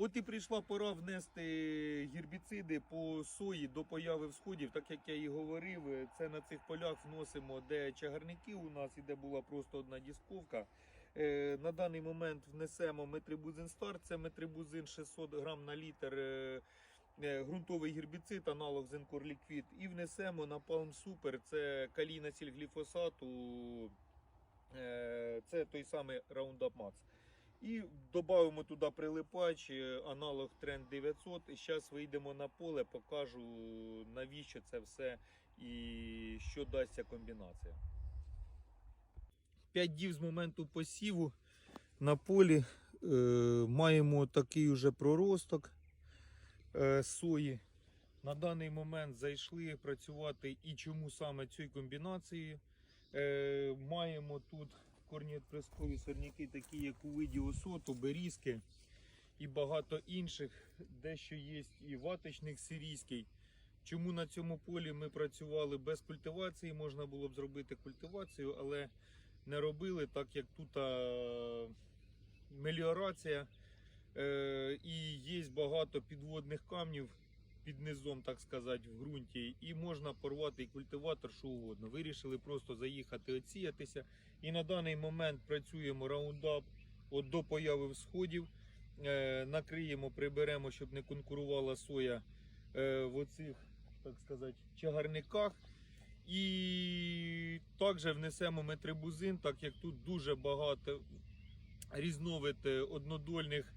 От і прийшла пора внести гербіциди по сої до появи всходів, так як я і говорив, е, це на цих полях вносимо, де чагарники у нас і де була просто одна дісковка. Е, На даний момент внесемо метрибузин старт, це метрибузин 600 грам на літр. е, Ґрунтовий гербіцид, аналог Зенкор Ліквід, і внесемо на Palm Super, це калійна сіль гліфосату, це той самий Roundup Max. І додаємо туди прилипач, е, аналог Trend 900. І зараз вийдемо на поле, покажу навіщо це все і що дасть ця комбінація. 5 днів з моменту посіву на полі е, маємо такий уже проросток е, сої. На даний момент зайшли працювати і чому саме цією комбінацією. Е, маємо тут корніопрескові сорняки, такі як у виді осоту, берізки і багато інших. Дещо є і ваточник сирійський. Чому на цьому полі ми працювали без культивації? Можна було б зробити культивацію, але не робили, так як тут а, меліорація е, і є багато підводних камнів під низом, так сказати, в ґрунті, і можна порвати і культиватор, що угодно. Вирішили просто заїхати, оціятися. І на даний момент працюємо раундап от до появи всходів. Е, накриємо, приберемо, щоб не конкурувала соя е, в оцих, так сказати, чагарниках. І також внесемо метрибузин, так як тут дуже багато різновид е, однодольних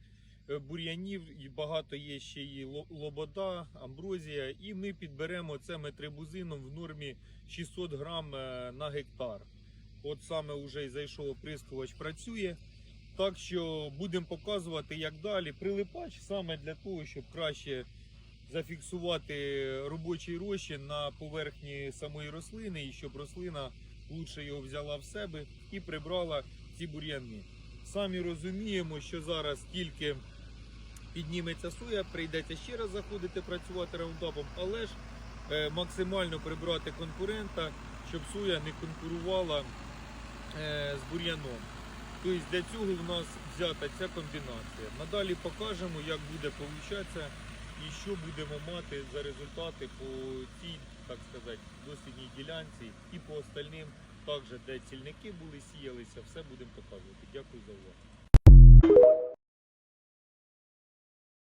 бур'янів, і багато є ще і ло- лобода, амброзія. І ми підберемо це метрибузином в нормі 600 грам е, на гектар. От саме вже й зайшов оприскувач, працює. Так що будемо показувати, як далі. Прилипач саме для того, щоб краще зафіксувати робочий розчин на поверхні самої рослини, і щоб рослина лучше його взяла в себе і прибрала ці бур'яни. Самі розуміємо, що зараз тільки підніметься соя, прийдеться ще раз заходити працювати раундапом, але ж е, максимально прибрати конкурента, щоб соя не конкурувала е, з бур'яном. Тобто для цього в нас взята ця комбінація. Надалі покажемо, як буде получатися і що будемо мати за результати по цій, так сказати, дослідній ділянці і по остальним, також де цільники були, сіялися, все будемо показувати. Дякую за увагу.